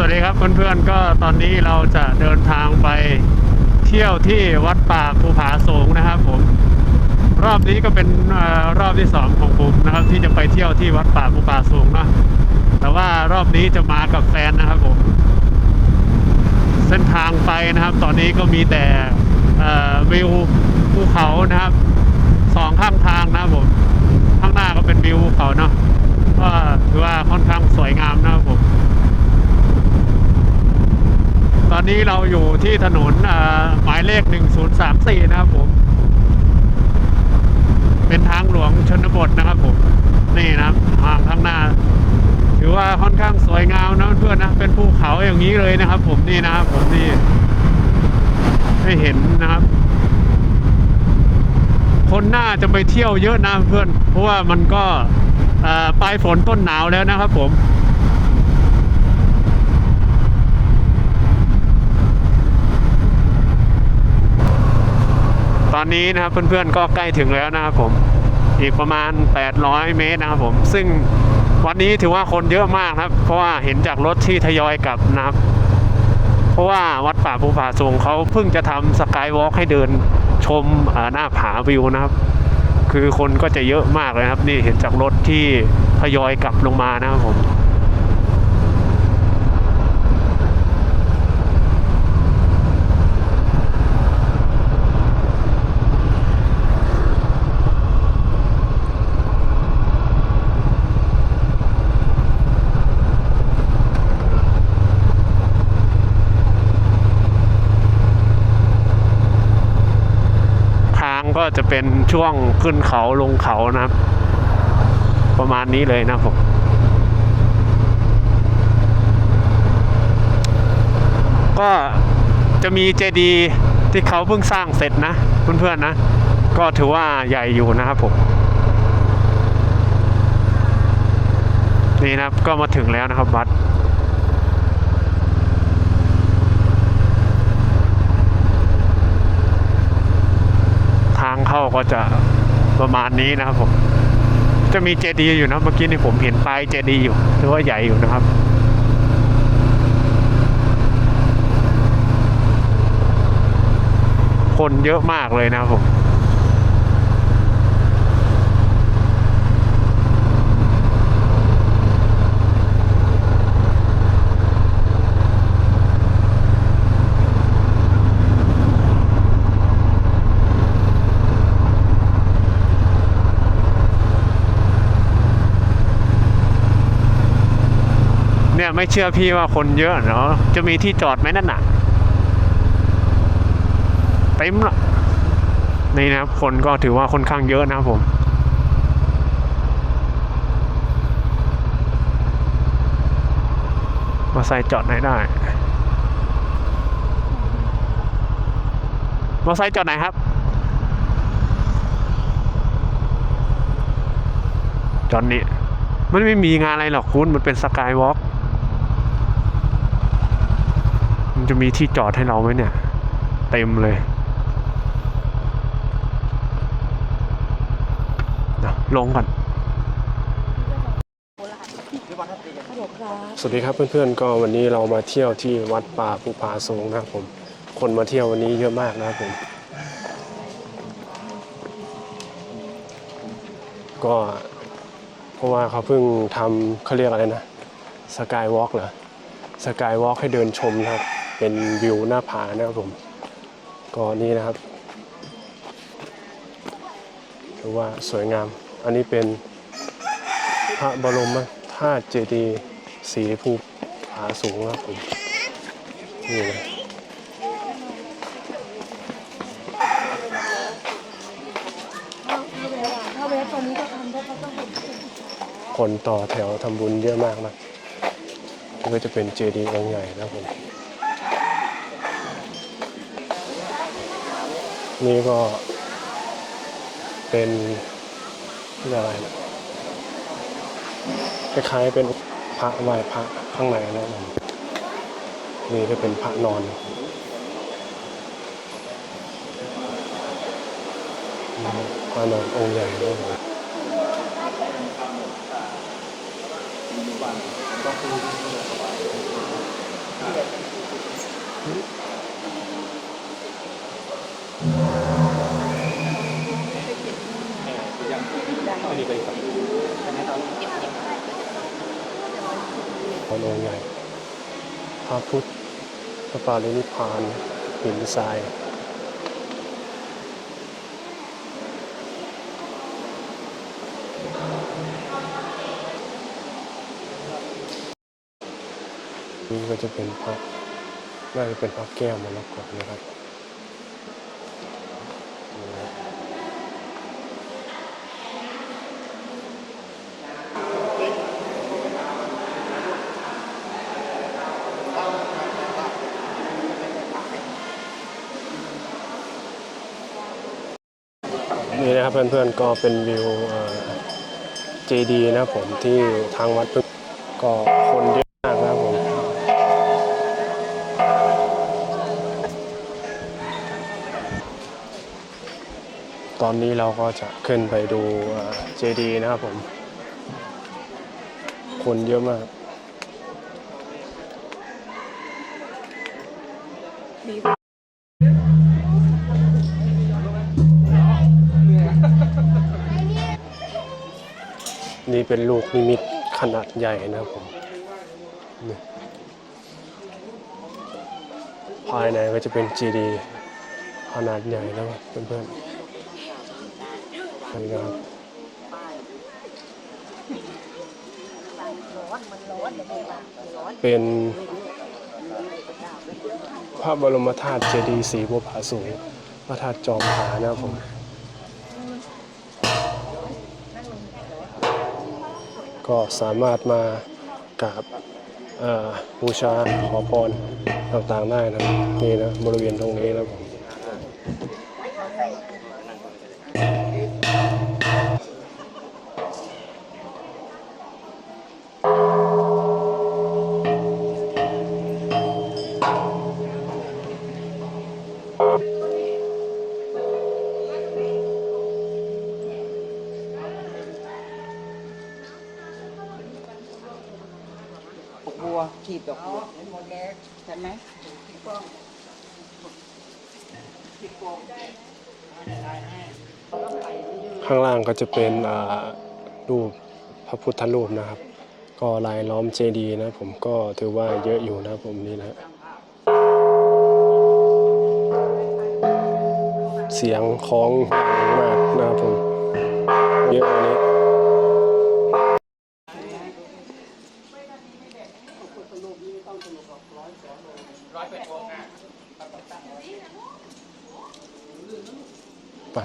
สวัสดีครับเพื่อนๆก็ตอนนี้เราจะเดินทางไปเที่ยวที่วัดป่าภูผาสูงนะครับผม รอบนี้ก็เป็นอรอบที่สองของผมนะครับ ที่จะไปเที่ยวที่วัดป่าภูผาสูงเนอะแต่ว่ารอบนี้จะมากับแฟนนะครับผม เส้นทางไปนะครับ ตอนนี้ก็มีแต่วิวภูเขานะครับสองข้างทางนะครับผม ข้างหน้าก็เป็นวิวภูเขาเนาะก็ถือว่าค่อนข้างสวยงามนะครับผม ต อนนี้เราอยู่ที่ถนนหมายเลข 1034 นะครับผม เป็นทางหลวงชนบทนะครับผม นี่นะครับทางข้างหน้า ถือว่าค่อนข้างสวยงามนะเพื่อนนะ เป็นภูเขาอย่างนี้เลยนะครับ ผมนี่นะครับผมนี่ให้เห็นนะครับ คนน่าจะไปเที่ยวเยอะนะเพื่อน เพราะว่ามันก็ปลายฝนต้นหนาวแล้วนะครับผม อนนี้นะครับเพื่อนๆก็ใกล้ถึงแล้วนะครับผมอีกประมาณ 800 เมตรนะครับผมซึ่งวันนี้ถือว่าคนเยอะมากครับ เพราะว่าเห็นจากรถที่ทยอยกลับนะครับ เพราะว่าวัดป่าภูผาสูงเขาเพิ่งจะทำสกายวอล์กให้เดินชมหน้าผาวิวนะครับ คือคนก็จะเยอะมากเลยครับ นี่เห็นจากรถที่ทยอยกลับลงมานะครับผม ก็จะเป็นช่วงขึ้นเขาลงเขานะครับ ประมาณนี้เลยนะผมก็จะมีเจดีที่เขาเพิ่งสร้างเสร็จนะเพื่อนๆนะ ก็ถือว่าใหญ่อยู่นะครับผมนี่นะครับก็มาถึงแล้วนะครับวัด ทาง เข้าก็จะประมาณนี้นะครับผม จะมีเจดีย์อยู่นะเมื่อกี้นี่ผมเห็นป้ายเจดีย์อยู่ถือว่าใหญ่อยู่นะครับคนเยอะมากเลยนะครับผม เนี่ยไม่เชื่อพี่ว่าคนเยอะเนาะจะมีที่จอดไหมนั่นน่ะเต็มละนี่นะครับ คนก็ถือว่าค่อนข้างเยอะนะครับผมมาใส่จอดไหนได้มาใส่จอดไหนครับ จอดนี้ มันไม่มีงานอะไรหรอกคุณ มันเป็นสกายวอล์ก มันจะมีที่จอดให้เราไหมเนี่ย เต็มเลยเดี๋ยวลงก่อน สวัสดีครับเพื่อนๆ ก็วันนี้เรามาเที่ยวที่วัดป่าภูผาสูงนะครับผม คนมาเที่ยววันนี้เยอะมากนะครับผม ก็เพราะว่าเขาเพิ่งทำเขาเรียกอะไรนะ สกายวอล์กเหรอ สกายวอล์กให้เดินชมนะครับ เป็นวิวหน้าผานะครับผมก็นี่นะครับถือว่าสวยงาม อันนี้เป็นพระบรมธาตุเจดีย์สีภูผาสูงนะครับผมนี่นะคนต่อแถวทำบุญเยอะมากนะนี่ก็จะเป็นเจดีย์องค์ใหญ่นะครับผม นี่ก็เป็นอะไรนะคล้ายๆเป็นพระไหว้พระข้างในนะผมนี่ก็เป็นพระนอนพระนอนองค์ใหญ่ด้วยไม่ดีไปครับ พระองใหญ่ พระพุทธพระปารินิพพานหินทรายนี่ก็จะเป็นพระน่าจะเป็นพระแก้วมรกตนะครับ นะครับเพื่อนๆก็เป็นวิวเจดีนะครับผมที่ทางวัดพิ่งก็คนเยอะมากนะครับผมตอนนี้เราก็จะขึ้นไปดูเจดีนะครับผม คนเยอะมาก เป็นลูกนิมิตขนาดใหญ่นะครับผมภายในก็จะเป็นเจดีขนาดใหญ่แล้วเพื่อนๆนี่ครับเป็นพระบรมธาตุเจดีย์ศรีบัวผาสูงพระธาตุจอมผานะครับผม ก็สามารถมากราบบูชาขอพรต่างๆได้นะนี่นะบริเวณตรงนี้นะครับผม ข้างล่างก็จะเป็นรูปพระพุทธรูปนะครับ ก็ลายล้อมเจดีย์นะผมก็ถือว่าเยอะอยู่นะผมนี่นะเสียงคล้องดังมากนะครับผมเยอะอันนี้ ไป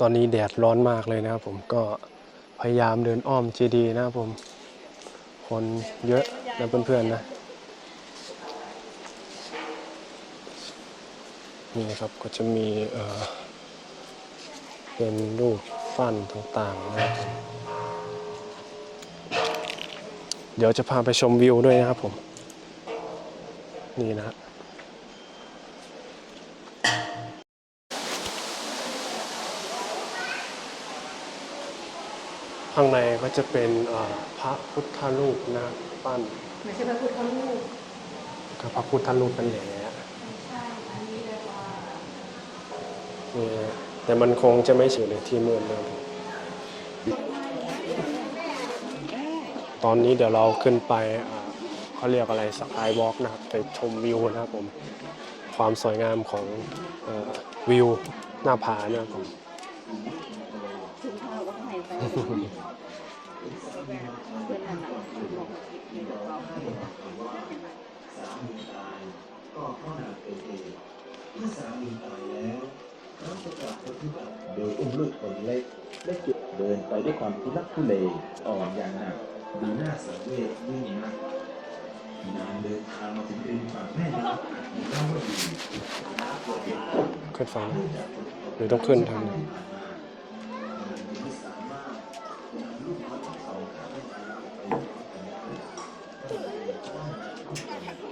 ตอนนี้แดดร้อนมากเลยนะครับผมก็พยายามเดินอ้อมเจดีย์นะครับผม คนเยอะนะเพื่อนๆนะ นี่นะครับก็จะมีเอ่อเป็นรูปฟันต่างๆนะครับเดี๋ยวจะพาไปชมวิวด้วยนะครับผม นี่นะ ข้างในก็จะเป็นเอ่อพระพุทธรูปนะปั้นไม่ใช่พระพุทธรูปกับพระพุทธรูปเป็นแหล่ใช่อันนี้เรียกว่านี่แต่มันคงจะไม่สวยเลยที่มืดนะครับตอนนี้เดี๋ยวเราขึ้นไปอ่าเขาเรียกอะไรสกายวอล์กนะครับไปชมวิวนะครับผมความสวยงามของเออวิวหน้าผานะครับผมถึงข้าว ก็ให้ไปเพื่อนอกให้เราก็เข้าหาตัวเองเมื่อสามีตายแล้วน้องจะกลับไปที่บ้านโดยอุ้มลูกคนเล็กและจุดเดินไปด้วยความทุลักทุเลอ่อนอย่างหนักดูหน้าสังเวชยิ่งนักนางเดินทางมาถึงริมฝั่งแม่น้ำมีน้ำว่าดีน้ำปวดเย็นขึ้นฝั่งหรือต้องขึ้นทางไหน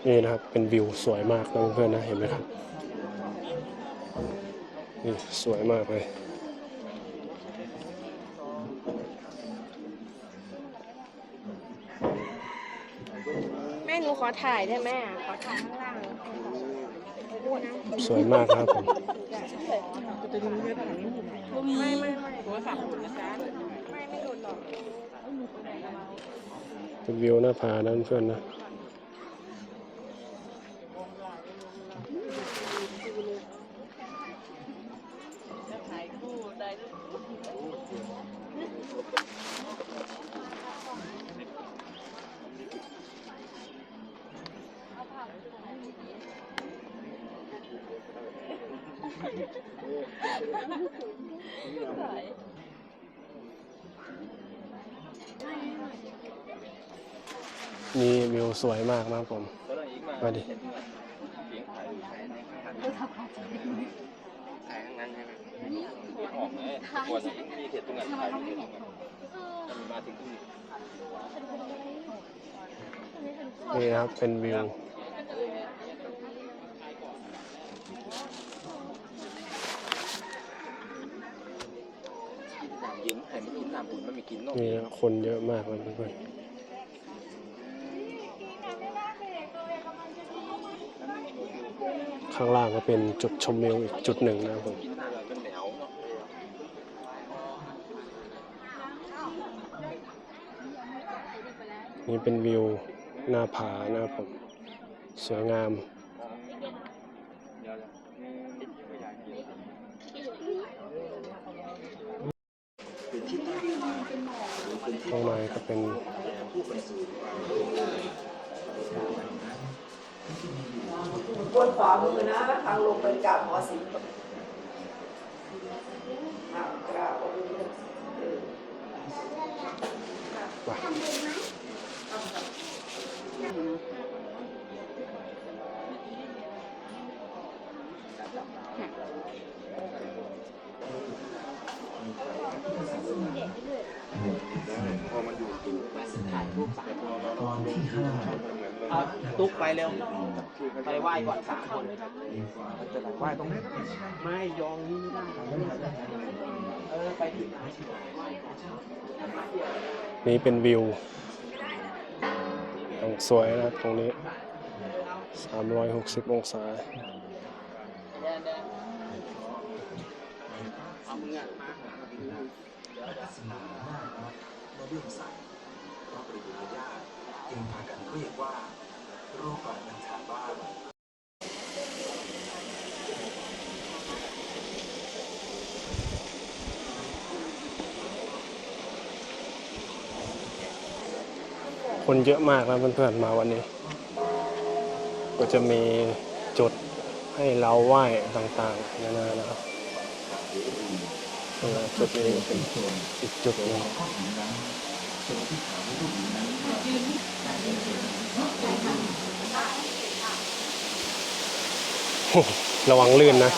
นี่นะครับ เป็นวิวสวยมากนะเพื่อนๆนะเห็นไหมครับนี่สวยมากเลยแม่หนูขอถ่ายได้ไหมอะขอถ่ายข้างล่างพูดนะสวยมากครับผมได้ไม่ไม่ไม่โทรศัพท์คุณนะจ๊ะไม่ไม่โดนหรอกเป็นวิวหน้าผานะเพื่อนๆนะ นี่วิวสวยมากนะครับผม มาดินี่นะครับเป็นวิว ยิ้มให้ มันกินน้ำบุญมันไม่กินนมนี่นะคนเยอะมากเลยเพื่อนๆข้างล่างก็เป็นจุดชมวิวอีกจุดหนึ่งนะครับผมกินน้ำมันแหนวเนาะนี่เป็นวิวหน้าผานะครับผม สวยงาม ข้างในก็เป็นบนฝ่ามือนะทางลงไปกราบหมอสิงกราบ เอาตุ๊กไปเร็ว ไปไหว้ก่อนสามคนจะไปไหว้ตรงนี้ไม่ยองนี่ไม่ได้เออไปถึงนี่เป็นวิวอย่างสวยนะครับตรงนี้ 360 องศาเอามื แลเลื่อมใสพระปริยุรญาติจึงพากันเรียกว่า รูปปัญชาบ้านคนเยอะมากนะเพื่อนๆมาวันนี้ ก็จะมีจุดให้เราไหว้ต่างๆนานานะครับ เออจุดนี้เป็นอีกจุดหนึงระวังลื่นนะ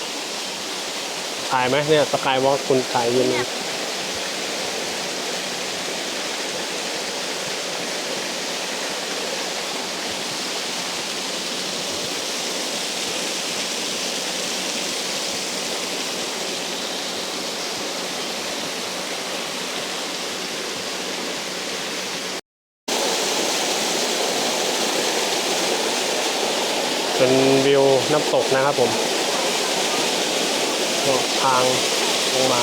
ถ่ายไหมเนี่ยสกายวอล์กคุณถ่ายยืนนะป็นวิว น้ำตกนะครับผมทางลงมา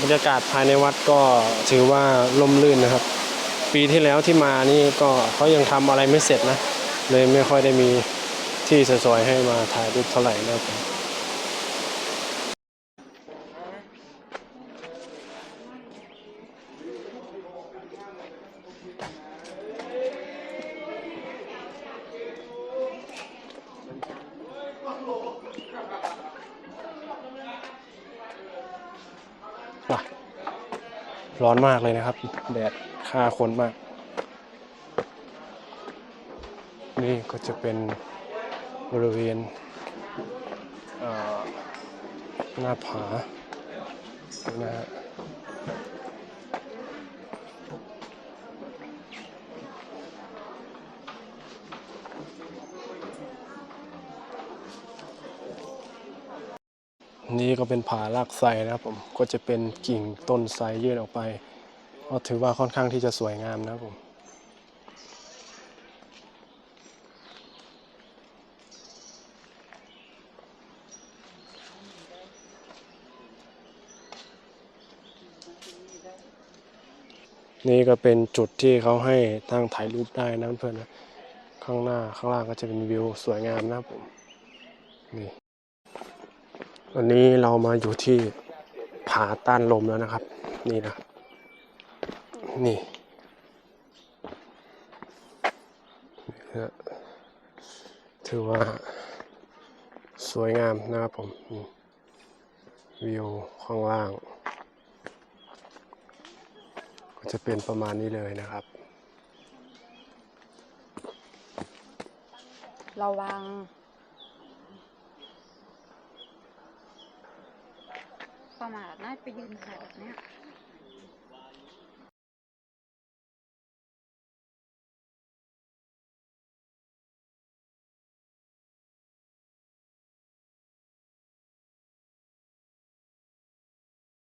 บรรยากาศภายในวัดก็ถือว่าล่มลื่นนะครับ ปีที่แล้วที่มานี่ก็เขายังทำอะไรไม่เสร็จนะ เลยไม่ค่อยได้มีที่สวยๆให้มาถ่ายรูปเท่าไหร่นะครับ ร้อนมากเลยนะครับ แดดฆ่าคนมาก นี่ก็จะเป็นบริเวณหน้าผานะฮะ นี้ก็เป็นผ่ารากไซนะครับผมก็จะเป็นกิ่งต้นไซยื่นออกไป ก็ถือว่าค่อนข้างที่จะสวยงามนะครับผมนี่ก็เป็นจุดที่เขาให้ตั้งถ่ายรูปได้นะเพื่อนนะ ข้างหน้าข้างล่างก็จะเป็นวิวสวยงามนะครับผม นี่ วันนี้เรามาอยู่ที่ผาต้านลมแล้วนะครับ นี่นะ นี่ถือว่าสวยงามนะครับผม วิวข้างล่าง ก็จะเป็นประมาณนี้เลยนะครับ ระวัง ประมาทน่าไปยืนขายแบบเนี้ย